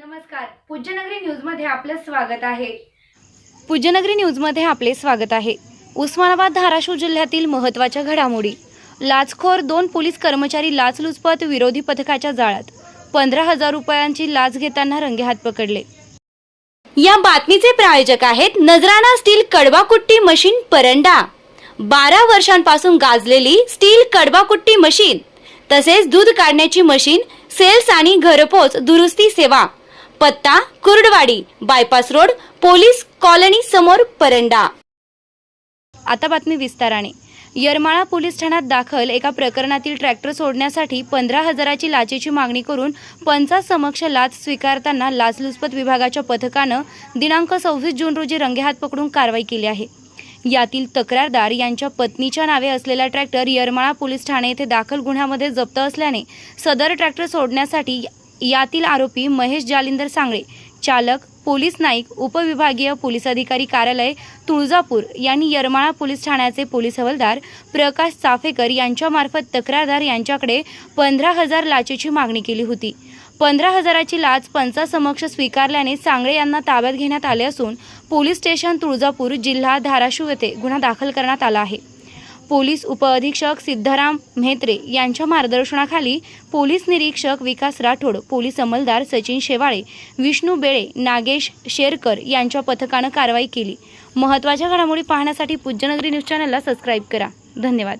नमस्कार. पूज्यनगरी न्यूजमध्ये आपलं स्वागत आहे. पूज्यनगरी न्यूजमध्ये आपले स्वागत आहे. उस्मानाबाद धाराशिव जिल्ह्यातील महत्त्वाच्या घडामोडी. लाचखोर दोन पोलीस कर्मचारी लाचलुचपत विरोधी पथकाच्या जाळ्यात. पंधरा हजार रुपयांची लाच घेताना रंगेहात पकडले. या बातमीचे प्रायोजक आहेत नजराणा स्टील कडवाकुट्टी मशीन परंडा. बारा वर्षांपासून गाजलेली स्टील कडवाकुट्टी मशीन तसेच दूध काढण्याची मशीन सेल्स आणि घरपोच दुरुस्ती सेवा. पत्ता Kurduwadi bypass road police colony समोर परंडा. आता बातमी विस्ताराने. यरमाळा पोलीस ठाण्यात दाखल एका प्रकरणातील ट्रॅक्टर सोडण्यासाठी पंधरा हजाराची लाचेची मागणी करून पंचासमक्ष लाच स्वीकारताना लाचलुचपत विभागाच्या पथकानं दिनांक सव्वीस जून रोजी रंगेहात पकडून कारवाई केली आहे. यातील तक्रारदार यांच्या पत्नीच्या नावे असलेला ट्रॅक्टर यरमाळा पोलीस ठाणे येथे दाखल गुन्ह्यामध्ये जप्त असल्याने सदर ट्रॅक्टर सोडण्यासाठी यातील आरोपी महेश जालिंदर सांगळे चालक पोलीस नाईक उपविभागीय पोलीस अधिकारी कार्यालय तुळजापूर यांनी यरमाळा पोलीस ठाण्याचे पोलीस हवालदार प्रकाश चाफेकर यांच्यामार्फत तक्रारदार यांच्याकडे पंधरा हजार लाचेची मागणी केली होती. पंधरा हजाराची लाच पंचासमक्ष स्वीकारल्याने सांगळे यांना ताब्यात घेण्यात आले असून पोलीस स्टेशन तुळजापूर जिल्हा धाराशिव येथे गुन्हा दाखल करण्यात आला आहे. पोलीस उपअधीक्षक सिद्धाराम म्हेत्रे यांच्या मार्गदर्शनाखाली पोलीस निरीक्षक विकास राठोड पोलीस अंमलदार सचिन शेवाळे विष्णू बेळे नागेश शेरकर यांच्या पथकानं कारवाई केली. महत्त्वाच्या घडामोडी पाहण्यासाठी पूज्यनगरी न्यूज चॅनलला सबस्क्राईब करा. धन्यवाद.